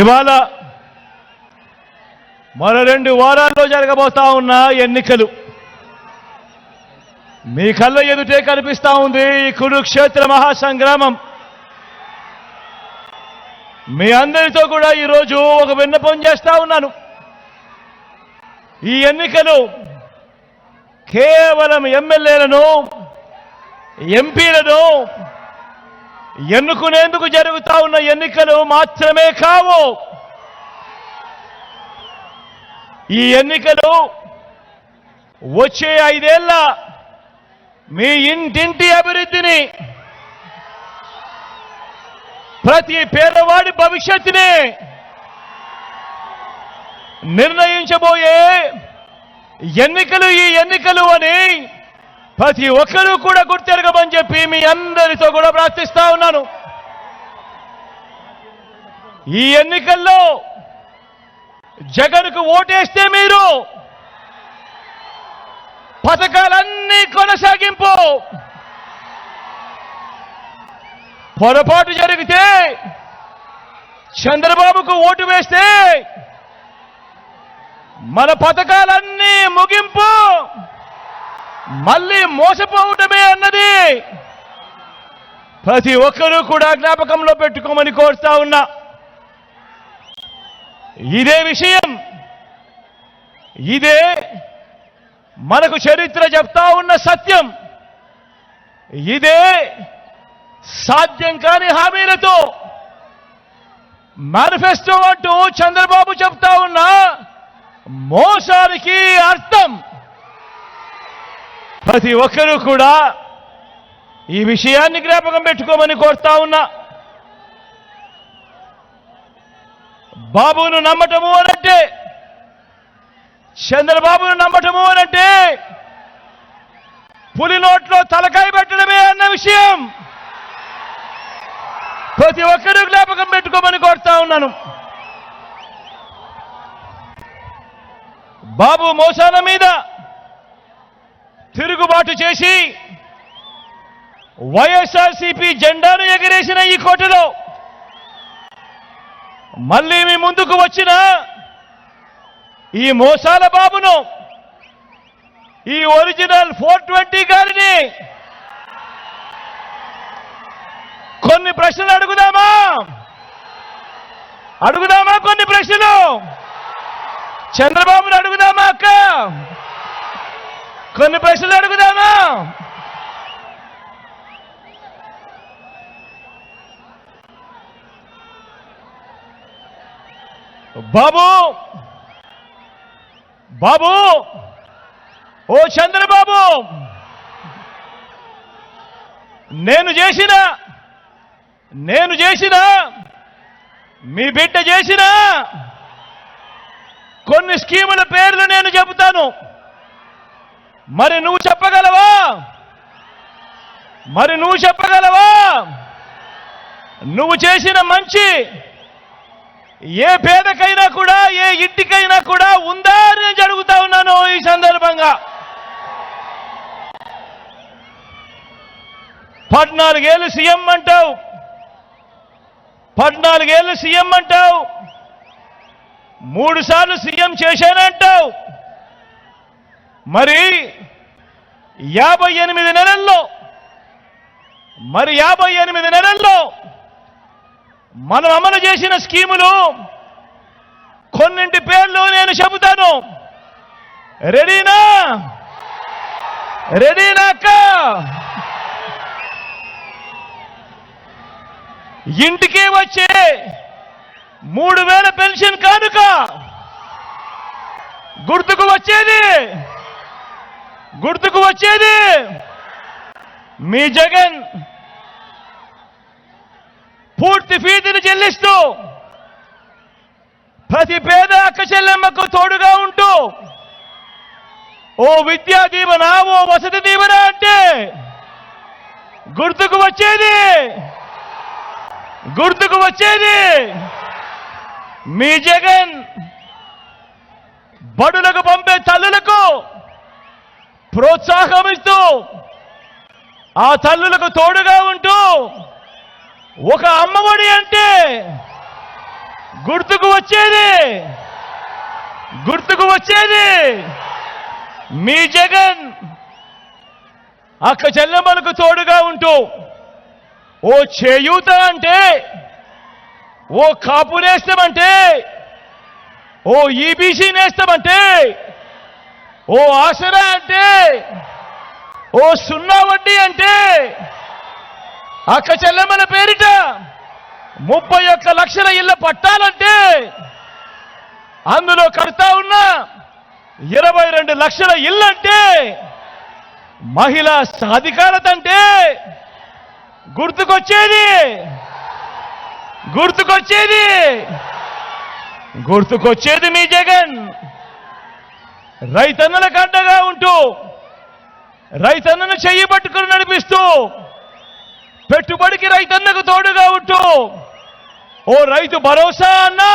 ఇవాళ మరో రెండు వారాల్లో జరగబోతా ఉన్న ఎన్నికలు. మీ కళ్ళ ఎదుటే కనిపిస్తా ఉంది ఈ కురుక్షేత్ర మహాసంగ్రామం. మీ అందరితో కూడా ఈరోజు ఒక విన్నపం చేస్తా ఉన్నాను. ఈ ఎన్నికలు కేవలం ఎమ్మెల్యేలను ఎంపీలను ఎన్నుకునేందుకు జరుగుతా ఉన్న ఎన్నికలు మాత్రమే కావు. ఈ ఎన్నికలు వచ్చే ఐదేళ్ళ మీ ఇంటింటి అభివృద్ధిని ప్రతి పేదవాడి భవిష్యత్తుని నిర్ణయించబోయే ఎన్నికలు ఈ ఎన్నికలు అని ప్రతి ఒక్కరూ కూడా గుర్తెరగమని చెప్పి మీ అందరితో కూడా ప్రార్థిస్తా ఉన్నాను. ఈ ఎన్నికల్లో జగన్కు ఓటేస్తే మీరు పథకాలన్నీ కొనసాగింపు. పొరపాటు జరిగితే చంద్రబాబుకు ఓటు వేస్తే మన పథకాలన్నీ ముగింపు. మళ్ళీ మోసపోవటమే అన్నది. ప్రతి ఒక్కరూ కూడా జ్ఞాపకంలో పెట్టుకోమని కోరుతా ఉన్నా. ఇదే విషయం. ఇదే మనకు చరిత్ర చెప్తా ఉన్న సత్యం. ఇదే సాధ్యం కాని హామీలతో మేనిఫెస్టో అంటూ చంద్రబాబు చెప్తా ఉన్న మోసానికి అర్థం. ప్రతి ఒక్కరూ కూడా ఈ విషయాన్ని జ్ఞాపకం పెట్టుకోమని కోరుతా ఉన్నా. బాబును నమ్మటము అనంటే చంద్రబాబును నమ్మటము అనంటే పులి నోట్లో తలకాయ పెట్టడమే అన్న విషయం ప్రతి ఒక్కరూ జ్ఞాపకం పెట్టుకోమని కోరుతా ఉన్నాను. బాబు మోసాల మీద తిరుగుబాటు చేసి వైఎస్ఆర్సీపీ జెండాను ఎగిరేసిన ఈ కోటలో మళ్ళీ మీ ముందుకు వచ్చిన ఈ మోసాల బాబును ఈ ఒరిజినల్ ఫోర్ ట్వంటీ గారిని కొన్ని ప్రశ్నలు అడుగుదామా? అడుగుదామా కొన్ని ప్రశ్నలు? చంద్రబాబును అడుగుదామా అక్క? కొన్ని ప్రశ్నలు అడుగుదామా? బాబు! బాబు! ఓ చంద్రబాబు! నేను చేసిన నేను చేసిన మీ బిడ్డ చేసిన కొన్ని స్కీముల పేర్లు నేను చెబుతాను. మరి నువ్వు చెప్పగలవా? మరి నువ్వు చెప్పగలవా? నువ్వు చేసిన మంచి ఏ పేదకైనా కూడా ఏ ఇంటికైనా కూడా ఉందా అని నేను అడుగుతా ఉన్నాను ఈ సందర్భంగా. పద్నాలుగేళ్ళు సీఎం అంటావు. పద్నాలుగేళ్ళు సీఎం అంటావు. మూడు సార్లు సీఎం చేశానంటావు. మరి యాభై ఎనిమిది నెలల్లో మరి యాభై ఎనిమిది నెలల్లో మనం అమలు చేసిన స్కీములు కొన్నింటి పేర్లు నేను చెబుతాను. రెడీనా? రెడీనా అక్క? ఇంటికి వచ్చే మూడు వేల పెన్షన్ కానుక గుర్తుకు వచ్చేది? గుర్తుకు వచ్చేది మీ జగన్ పూర్తి ఫీజుని చెల్లిస్తూ ప్రతి పేద అక్క చెల్లెమ్మకు తోడుగా ఉంటూ ఓ విద్యా దీవెన ఓ వసతి దీవెన అంటే గుర్తుకు వచ్చేది. గుర్తుకు వచ్చేది. మీ జగన్ బడులకు పంపే తల్లులకు ప్రోత్సాహం ఇస్తూ ఆ తల్లులకు తోడుగా ఉంటూ ఒక అమ్మఒడి అంటే గుర్తుకు వచ్చేది. గుర్తుకు వచ్చేది. మీ జగన్ అక్క చెల్లెమ్మలకు తోడుగా ఉంటూ ఓ చేయూత అంటే ఓ కాపు నేస్తామంటే ఓ ఈబీసీ నేస్తామంటే ఓ ఆసరా అంటే ఓ సున్నా వడ్డీ అంటే అక్క చెల్లెమ్మల పేరిట ముప్పై ఒక్క లక్షల ఇళ్ళ పట్టాలంటే అందులో కడతా ఉన్న ఇరవై రెండు లక్షల ఇల్లంటే మహిళా సాధికారత అంటే గుర్తుకొచ్చేది గుర్తుకొచ్చేది గుర్తుకొచ్చేది మీ జగన్. రైతన్నలకు అండగా ఉంటూ రైతన్నను చెయ్యి పట్టుకుని నడిపిస్తూ పెట్టుబడికి రైతన్నకు తోడుగా ఉంటూ ఓ రైతు భరోసా అన్నా